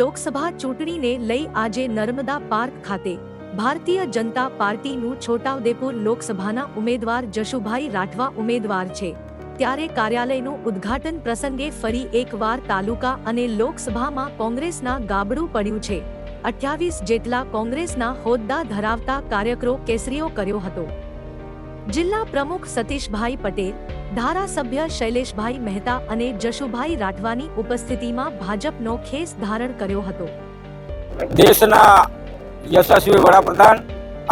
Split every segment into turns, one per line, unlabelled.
લોકસભા ચૂંટણીને લઈ આજે નર્મદા પાર્ક ખાતે ભારતીય જનતા પાર્ટીનું છોટાઉદેપુર લોકસભાના ઉમેદવાર જશુભાઈ રાઠવા ઉમેદવાર છે. ત્યારે કાર્યાલયનું ઉદ્ઘાટન પ્રસંગે ફરી એકવાર તાલુકા અને લોકસભામાં કોંગ્રેસના ગાબડું પડ્યું છે. અઠ્યાવીસ જેટલા કોંગ્રેસના હોદ્દા ધરાવતા કાર્યકરો કેસરીઓ કર્યો હતો. જિલ્લા પ્રમુખ સતીશભાઈ પટેલ, ધારાસભ્ય શૈલેષભાઈ મહેતા અને જશુભાઈ રાઠવાની ઉપસ્થિતિમાં ભાજપનો ખેસ ધારણ કર્યો હતો.
દેશના યશસ્વી વડાપ્રધાન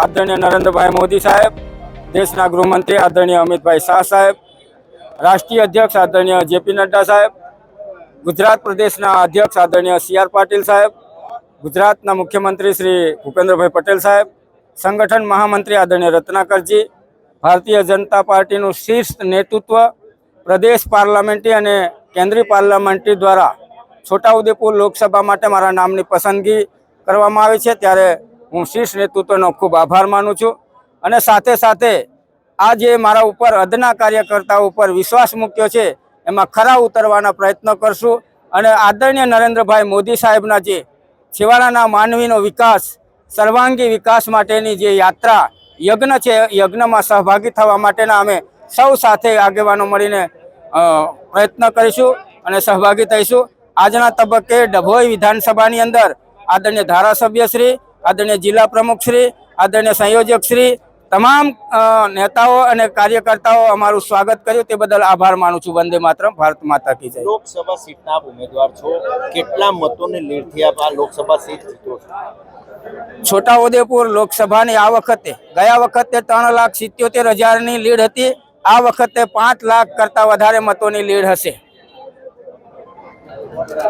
આદરણીય નરેન્દ્રભાઈ મોદી સાહેબ, દેશના ગૃહમંત્રી આદરણીય અમિતભાઈ શાહ સાહેબ, રાષ્ટ્રીય અધ્યક્ષ આદરણીય જેપી નડ્ડા સાહેબ, ગુજરાત પ્રદેશના અધ્યક્ષ આદરણીય સી આર પાટીલ સાહેબ, ગુજરાતના મુખ્યમંત્રી શ્રી ભૂપેન્દ્રભાઈ પટેલ સાહેબ, સંગઠન મહામંત્રી આદરણીય રત્નાકરજી ભારતીય જનતા પાર્ટીનું શીર્ષ નેતૃત્વ પ્રદેશ પાર્લામેન્ટરી અને કેન્દ્રીય પાર્લામેન્ટરી દ્વારા છોટાઉદેપુર લોકસભા માટે મારા નામની પસંદગી કરવામાં આવી છે. ત્યારે હું શીર્ષ નેતૃત્વનો ખૂબ આભાર માનું છું. અને સાથે સાથે આ જે મારા ઉપર અદના કાર્યકર્તાઓ ઉપર વિશ્વાસ મૂક્યો છે, એમાં ખરા ઉતરવાના પ્રયત્ન કરશું. અને આદરણીય નરેન્દ્રભાઈ મોદી સાહેબના જે છેવાડાના માનવીનો વિકાસ, સર્વાંગી વિકાસ માટેની જે યાત્રા યજ્ઞ છે, યજ્ઞમાં સહભાગી થવા માટેના અમે સૌ સાથે આગેવાનો મળીને પ્રયત્ન કરીશું અને સહભાગી થઈશું. આજના તબક્કે ડભોઈ વિધાનસભાની અંદર આદરણીય ધારાસભ્ય શ્રી, આદરણીય જિલ્લા પ્રમુખશ્રી આદરણીય સંયોજક શ્રી તમામ નેતાઓ અને કાર્યકર્તાઓ અમારું સ્વાગત કર્યું. તે બદલ આભાર માનું છું. વંદે માત્ર ભારત માતા કી જય.
લોકસભા સીટના આપ ઉમેદવાર છો. કેટલા મતોની લીડથી આપ આ લોકસભા સીટ જીતો છો?
છોટાઉદેપુર લોકસભાની આ વખતે ગયા વખતે ત્રણ લાખ સિત્યોતેર હજારની લીડ હતી. આ વખતે પાંચ લાખ કરતા વધારે મતોની લીડ હશે.